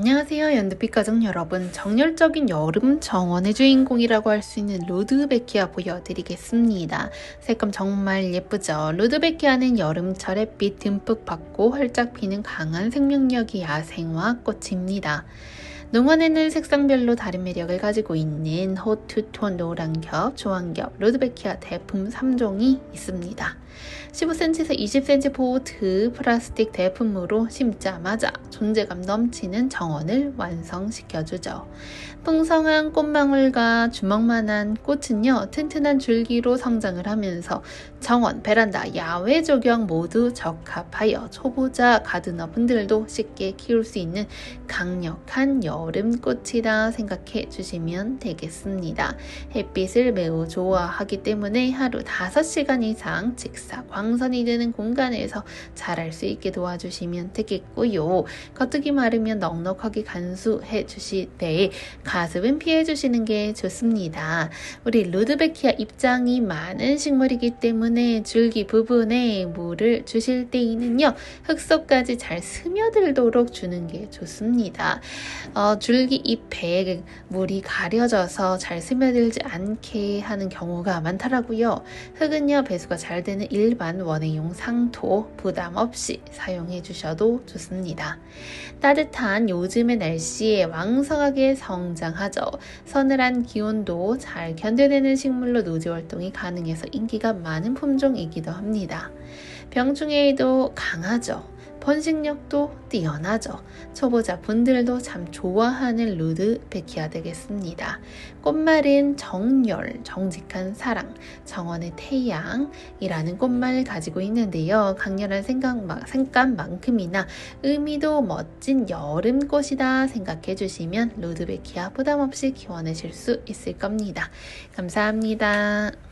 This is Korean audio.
안녕하세요 연두빛 가족 여러분. 정열적인 여름 정원의 주인공이라고 할 수 있는 루드베키아 보여드리겠습니다. 색감 정말 예쁘죠? 루드베키아는 여름철 햇빛 듬뿍 받고 활짝 피는 강한 생명력이 야생화 꽃입니다 농원에는 색상별로 다른 매력을 가지고 있는 호투톤 노란 겹, 조한겹, 루드베키아 대품 3종이 있습니다. 15cm에서 20cm 보드 플라스틱 대품으로 심자마자 존재감 넘치는 정원을 완성시켜주죠. 풍성한 꽃망울과 주먹만한 꽃은요, 튼튼한 줄기로 성장을 하면서 정원, 베란다, 야외 조경 모두 적합하여 초보자 가드너 분들도 쉽게 키울 수 있는 강력한 여 름꽃이라 생각해 주시면 되겠습니다. 햇빛을 매우 좋아하기 때문에 하루 5시간 이상 직사 광선이 되는 공간에서 자랄 수 있게 도와주시면 되겠고요. 겉흙이 마르면 넉넉하게 간수해 주실 때 가습은 피해 주시는 게 좋습니다. 우리 루드베키아 입장이 많은 식물이기 때문에 줄기 부분에 물을 주실 때에는요. 흙속까지 잘 스며들도록 주는 게 좋습니다. 어, 줄기 잎에 물이 가려져서 잘 스며들지 않게 하는 경우가 많더라고요. 흙은요. 배수가 잘 되는 일반 원예용 상토 부담 없이 사용해 주셔도 좋습니다. 따뜻한 요즘의 날씨에 왕성하게 성장하죠. 서늘한 기온도 잘 견뎌내는 식물로 노지 활동이 가능해서 인기가 많은 품종이기도 합니다. 병충해에도 강하죠. 번식력도 뛰어나죠. 초보자 분들도 참 좋아하는 루드베키아 되겠습니다. 꽃말은 정열, 정직한 사랑, 정원의 태양이라는 꽃말을 가지고 있는데요. 강렬한 생각, 색감만큼이나 의미도 멋진 여름꽃이다 생각해 주시면 루드베키아 부담 없이 키워내실 수 있을 겁니다. 감사합니다.